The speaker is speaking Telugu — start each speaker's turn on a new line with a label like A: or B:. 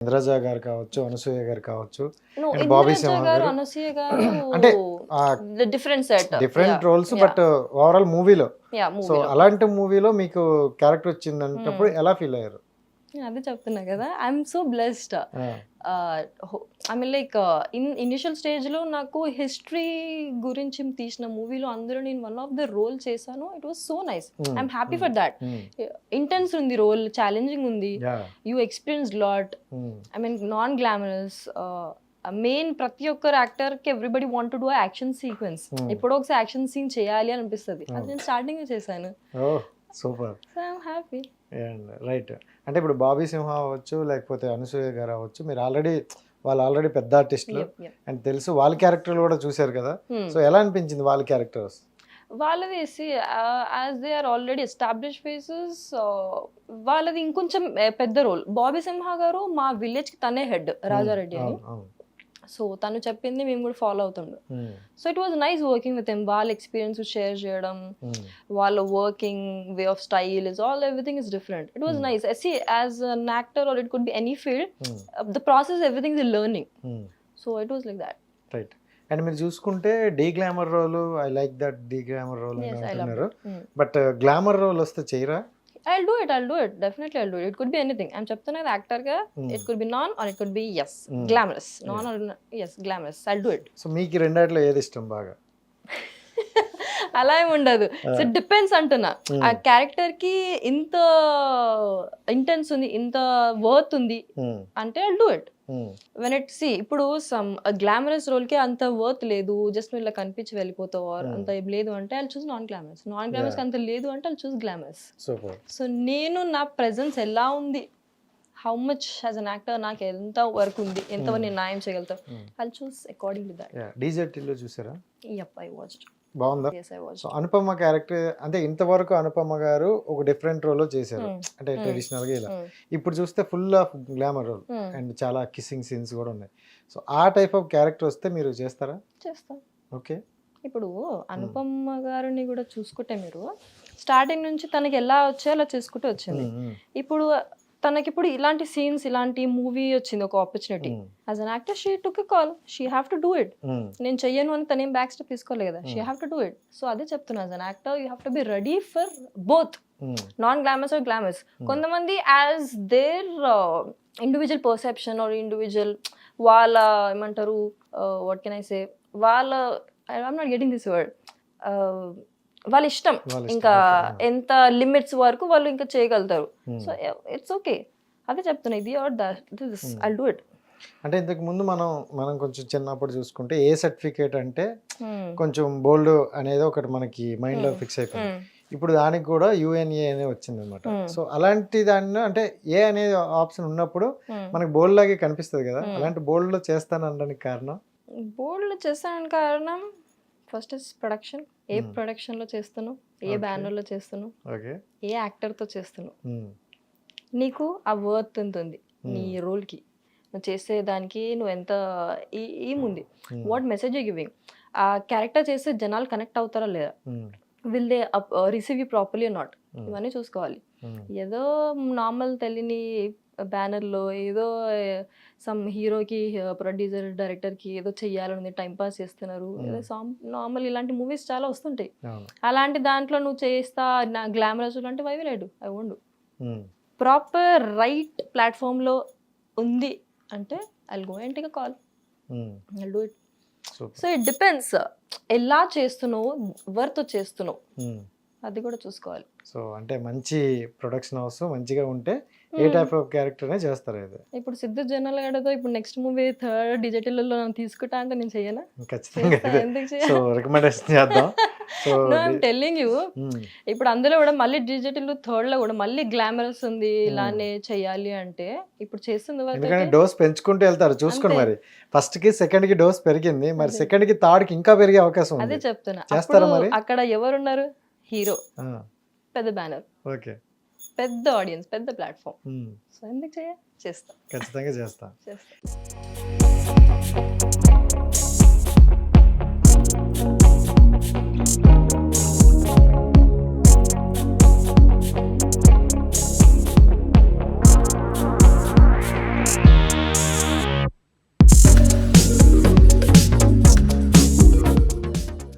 A: ఇంద్రజ గారు కావచ్చు అనసూయ గారు కావచ్చు
B: గారు? అనసూయ గారు
A: అంటే
B: different set
A: different roles but overall మూవీలో సో అలాంటి మూవీలో మీకు క్యారెక్టర్ వచ్చిందంటప్పుడు ఎలా ఫీల్ అయ్యారు?
B: అదే చెప్తున్నా కదా. I'm so blessed I mean like in initial స్టేజ్లో నాకు హిస్టరీ గురించి తీసిన మూవీలో అందులో నేను వన్ ఆఫ్ ద రోల్ చేశాను. It was so nice
A: Hmm,
B: I'm happy
A: hmm.
B: For that intense ఉంది రోల్ ఛాలెంజింగ్ ఉంది. You experience lot I mean non glamorous main ప్రతి ఒక్కరు యాక్టర్కి everybody want to do action sequence
A: Hmm.
B: ఎప్పుడో ఒకసారి యాక్షన్ సీన్ చేయాలి అని అనిపిస్తుంది. అది నేను స్టార్టింగ్ చేశాను.
A: సూపర్
B: ఐఎమ్ హ్యాపీ
A: రైట్ అంటే ఇప్పుడు బాబీ సింహ అవ్వచ్చు లేకపోతే అనసూయ గారు అవ్వచ్చు మీరు ఆల్రెడీ వాళ్ళు ఆల్రెడీ పెద్ద ఆర్టిస్టులు. అండ్ తెలుసు వాళ్ళ క్యారెక్టర్లు కూడా చూశారు కదా.
B: Hmm.
A: సో ఎలా అనిపించింది వాళ్ళ క్యారెక్టర్స్?
B: వాళ్ళది as they are already establish faces వాళ్ళది ఇంకొంచెం eh, పెద్ద రోల్ బాబీ సింహ గారు మా విలేజ్కి తనే హెడ్ రాజారెడ్డి అని. సో తను చెప్పింది మేము కూడా ఫాలో అవుతుండే. So it was nice working with um వాళ్ళ ఎక్స్పీరియన్స్ షేర్ చేయడం వాళ్ళ working way of style is all everything is different it was
A: Hmm.
B: Nice see as an actor or it could be any field the process everything is learning so it was like that
A: right and మీరు చూసుకుంటే the glamour role I like that the glamour role అంటున్నారు. బట్ గ్లామర్ రోల్ వస్తే చేయరా?
B: I'll do it I'll do it definitely I'll do it could be anything I'm చెప్తున్నా యాక్టర్గా
A: Mm.
B: It could be non or it could be yes. Glamorous non or yes glamorous I'll do it
A: so మీకు రెండాట్లో ఏది ఇష్టం బాగా?
B: అలా ఏమి ఉండదు. సో డిపెండ్స్ అంటున్నా. ఆ క్యారెక్టర్కి ఇంత ఇంటెన్స్ ఉంది ఇంత వర్త్ ఉంది అంటే do it when it see ఇప్పుడు సమ్ గ్లామరస్ రోల్కి అంత వర్త్ లేదు జస్ట్ నువ్వు ఇలా కనిపించి వెళ్ళిపోతావు. అంత ఏం లేదు అంటే I choose non glamorous non glamorous. అంత లేదు అంటే ఐ చూస్ గ్లామరస్ సో నేను నా ప్రెజెన్స్ ఎలా ఉంది? How much as an actor నాకు ఎంత వర్క్ ఉంది? ఎంతవరకు. నేను న్యాయం చేయగలుగుతాను. I choose according to that
A: డీజెట్లో చూసారా?
B: యప్ ఐ వాచ్డ్
A: బాగుందా? సో అనుపమ క్యారెక్టర్ అంటే ఇంతవరకు అనుపమ గారు ఒక డిఫరెంట్ రోల్ చేశారు.
B: Hmm.
A: అంటే
B: Hmm.
A: ట్రెడిషనల్గా ఇలా. ఇప్పుడు చూస్తే full of glamour role
B: Hmm.
A: And చాలా కిస్సింగ్ సీన్స్ కూడా ఉన్నాయి. సో ఆ టైప్ ఆఫ్ క్యారెక్టర్ వస్తే మీరు చేస్తారా?
B: చేస్తాను
A: ఓకే
B: ఇప్పుడు అనుపమ గారిని కూడా చూసుకుంటే మీరు స్టార్టింగ్ నుంచి తనకి ఎలా వచ్చాయో అలా చేసుకుంటూ వచ్చింది. ఇప్పుడు తనకి ఇప్పుడు ఇలాంటి సీన్స్ ఇలాంటి మూవీ వచ్చింది ఒక opportunity as an actor she took a call she have to do it నేను చెయ్యను అని తనేం బ్యాక్ స్టెప్ తీసుకోలేదు కదా. She. Have to do it so అదే చెప్తున్నా as an actor you have to be ready for both non glamours or glamours కొంతమంది as their individual perception or individual వాళ్ళ ఏమంటారు వాట్ కెన్ ఐ సే వాళ్ళ I'm not getting this word వాళ్ళ ఇష్టం ఇంకా. ఎంత లిమిట్స్ వరకు వాళ్ళు ఇంకా చేయగలుగుతారు. సో ఇట్స్ ఓకే అదే చెప్తున్నా ఇది or this
A: Hmm.
B: I do it
A: అంటే ఇంతకు ముందు మనం మనం కొంచెం చిన్నప్పుడు చూసుకుంటే ఏ సర్టిఫికేట్ అంటే
B: Hmm.
A: కొంచెం బోల్డ్ అనేది ఒకటి మనకి మైండ్లో ఫిక్స్ అయిపోయింది. ఇప్పుడు దానికి కూడా యుఎన్ఏ అనే వచ్చింది అనమాట
B: Hmm.
A: సో అలాంటి దాన్ని అంటే ఏ అనేది ఆప్షన్ ఉన్నప్పుడు మనకి బోల్డ్ లాగే కనిపిస్తుంది కదా.
B: Hmm.
A: అలాంటి బోల్డ్లో చేస్తాను అనడానికి కారణం
B: బోల్డ్ చేస్తానికి కారణం ఫస్ట్ ప్రొడక్షన్. ఏ
A: Hmm.
B: ప్రొడక్షన్లో చేస్తాను ఏ. బ్యానర్లో చేస్తాను
A: ఓకే
B: ఏ యాక్టర్తో చేస్తాను నీకు ఆ వర్త్ ఎంత ఉంది? నీ రోల్కి నువ్వు చేసే దానికి నువ్వు ఎంత ఏముంది? What message giving? ఆ క్యారెక్టర్ చేస్తే జనాలు కనెక్ట్ అవుతారా లేదా? Will they receive you properly not ఇవన్నీ చూసుకోవాలి. ఏదో నార్మల్ తెలియని బ్యానర్లో ఏదో సమ్ హీరోకి ప్రొడ్యూసర్ డైరెక్టర్కి ఏదో చెయ్యాలని టైం పాస్ చేస్తున్నారు. ఏదో నార్మల్ ఇలాంటి మూవీస్ చాలా వస్తుంటాయి. అలాంటి దాంట్లో నువ్వు చేస్తా నా గ్లామరస్ అంటే వై లేడు ఐ వండు ప్రాపర్ రైట్ ప్లాట్ఫామ్లో ఉంది అంటే I go and take call do it so it depends ఎలా చేస్తున్నావు వర్త్ చేస్తున్నావు అది కూడా చూసుకోవాలి.
A: సో అంటే మంచి ప్రొడక్షన్ హౌస్ మంచిగా ఉంటే ఏ. టైప్ ఆఫ్ క్యారెక్టర్ చేస్తారు ఇది.
B: ఇప్పుడు సిద్ధు జనరల్ గడతో ఇప్పుడు నెక్స్ట్ మూవీ థర్డ్ డిజిటల్లో తీసుకుంటా అంటే నేను చెయ్యనా?
A: ఖచ్చితంగా సో రికమెండేషన్ చేద్దాం. సో
B: టెల్లింగ్ యూ ఇప్పుడు అందులో కూడా మళ్ళీ డిజిటల్ థర్డ్లో కూడా మళ్ళీ గ్లామరస్ ఉంది ఇలానే చెయ్యాలి అంటే ఇప్పుడు చేస్తుంది
A: ఎందుకంటే
B: అయితే
A: డోస్ పెంచుకుంటూ వెళ్తారు చూసుకోండి. మరి. ఫస్ట్కి సెకండ్కి డోస్ పెరిగింది. మరి
B: అదే.
A: సెకండ్కి థర్డ్కి ఇంకా పెరిగే అవకాశం
B: అదే
A: ఉంది
B: చెప్తున్నా.
A: చేస్తారా మరి?
B: అక్కడ ఎవరున్నారు? హీరో. పెద్ద బ్యానర్.
A: ఓకే.
B: పెద్ద ఆడియన్స్ పెద్ద ప్లాట్ఫామ్. సో ఎందుకు చేయ? చేస్తా.
A: ఖచ్చితంగా చేస్తా.
B: చేస్తా.